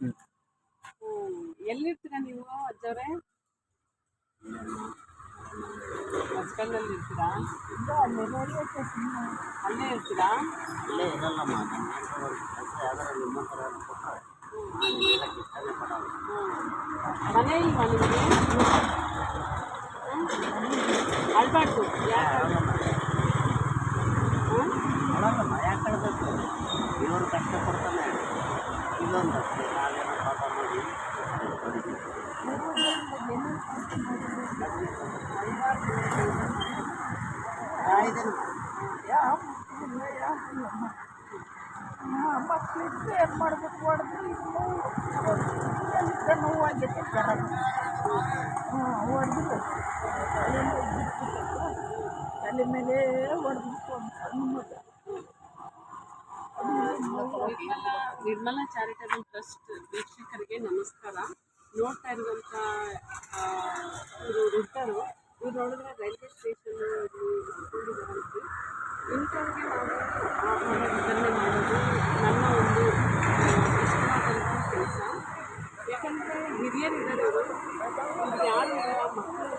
ಹ್ಮ್. ಹ್ಮ್. ಎಲ್ಲಿರ್ತೀರಾ ನೀವು ಅಜ್ಜವ್ರೆ ಬಸ್ಕಲ್ನಲ್ಲಿ ಇರ್ತೀರಾ ಅಲ್ಲೇ ಇರ್ತೀರಾ ಇಲ್ಲೇ ಇರಲ್ಲಮ್ಮ ನಮ್ಮ ಹೆಂಡ್ರು ಕೆಲಸ ಯಾವ್ದಾರು ನಿಮ್ಮಂತರ ಕೊಟ್ಟರೆ ಹೇಳಕ್ಕೆ ಇಷ್ಟನೇ ಪಡಲ್ಲ ಹ್ಮ್. ಮನೆ ಇಲ್ವಾ ನಿಮಗೆ ಅಳ್ಬಾರ್ದು ಮಕ್ಕಳಿದ್ರೆ ಏನು ಮಾಡ್ಬೇಕು ಹೊಡೆದು ನೋವು ನೋವಾಗೈತೆ ಜ್ವರ ಹ್ಞೂ ಹೊಡೆದು ತಲೆ ಮೇಲೆ ಹೊಡೆದ್ಬಿಟ್ಟು ಒಂದು ಸಣ್ಣ ಮಗ ನಿರ್ಮಲಾ ನಿರ್ಮಲಾ ಚಾರಿಟಬಲ್ ಟ್ರಸ್ಟ್ ವೀಕ್ಷಕರಿಗೆ ನಮಸ್ಕಾರ. ನೋಡ್ತಾ ಇರುವಂಥ ಇವರು ವೃದ್ಧರು ಇವ್ರು ನೋಡಿದ್ರೆ ರೈಲ್ವೆ ಸ್ಟೇಷನ್ ಇಂಥವ್ರಿಗೆ ನಾವು ಮಾಡೋದು ನನ್ನ ಒಂದು ಇಷ್ಟವಾದಂಥ ಕೆಲಸ. ಯಾಕಂದರೆ ಹಿರಿಯರಿದ್ದಾರೆ ಯಾರು ಇಲ್ಲ, ಮಕ್ಕಳು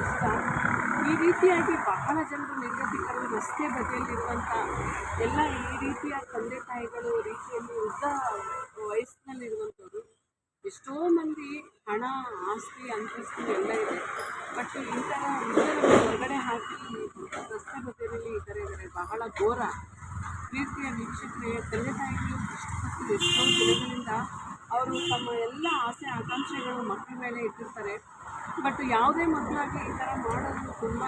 ಇಷ್ಟ ಈ ರೀತಿಯಾಗಿ ಬಹಳ ಜನರು ನಿರ್ಗತಿಕರು ರಸ್ತೆ ಬದಿಯಲ್ಲಿರುವಂಥ ಎಲ್ಲ ಈ ರೀತಿಯ ತಂದೆ ತಾಯಿಗಳು ರೀತಿಯಲ್ಲಿ ಉದ್ದ ವಯಸ್ಸಿನಲ್ಲಿರುವಂಥವ್ರು ಎಷ್ಟೋ ಮಂದಿ ಹಣ, ಆಸ್ತಿ, ಅಂತಸ್ತು ಎಲ್ಲ ಇದೆ. ಬಟ್ ಈ ಥರ ಹೊರಗಡೆ ಹಾಕಿ ರಸ್ತೆ ಬದಿಯಲ್ಲಿ ಈ ಥರ ಇದ್ದಾರೆ ಬಹಳ ಘೋರ. ಪ್ರೀತಿಯ ವೀಕ್ಷಕರೇ ತಂದೆ ತಾಯಿಗಳು ಎಷ್ಟೋ ದಿನಗಳಿಂದ ಅವರು ತಮ್ಮ ಎಲ್ಲ ಆಸೆ, ಆಕಾಂಕ್ಷೆಗಳು ಮಕ್ಕಳ ಮೇಲೆ ಇಟ್ಟಿರ್ತಾರೆ. ಬಟ್ ಯಾವುದೇ ಮಕ್ಕಳಾಗಿ ಈ ಥರ ಮಾಡೋದು ತುಂಬ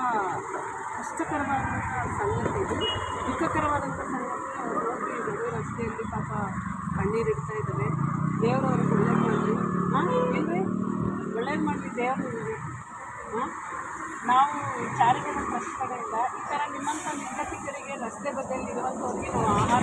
ಕಷ್ಟಕರವಾದಂಥ ಸಂಗತಿ ಇದು. ದುಃಖಕರವಾದಂಥ ಸಂಗತಿ ಅವರು ನೋಡಿ ನಡು ರಸ್ತೆಯಲ್ಲಿ ಪಾಪ ಕಣ್ಣೀರಿಡ್ತಾ ಇದ್ದಾರೆ. ದೇವರು ಅವ್ರಿಗೆ ಒಳ್ಳೇದು ಮಾಡಲಿ. ಹಾಂ, ಏನ್ರಿ? ಒಳ್ಳೇದು ಮಾಡಲಿ ದೇವರು ಹಾಂ? ನಾವು ಟ್ರಸ್ಟ್ ಕಡೆಯಿಂದ ಈ ಥರ ನಿಮ್ಮಂಥ ನಿರ್ಗತಿಕರಿಗೆ ರಸ್ತೆ ಬದಿಯಲ್ಲಿ ಇರುವಂಥವ್ರಿಗೆ ನಾವು ಆಹಾರ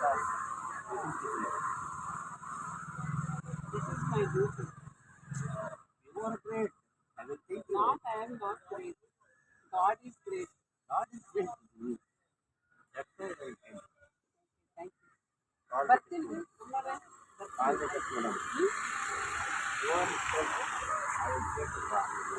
This is my duty. You are great. I will thank you. Not, I am not great. God is great. God is great. That's why I thank you. Thank you. All but. Hmm? You are. I will.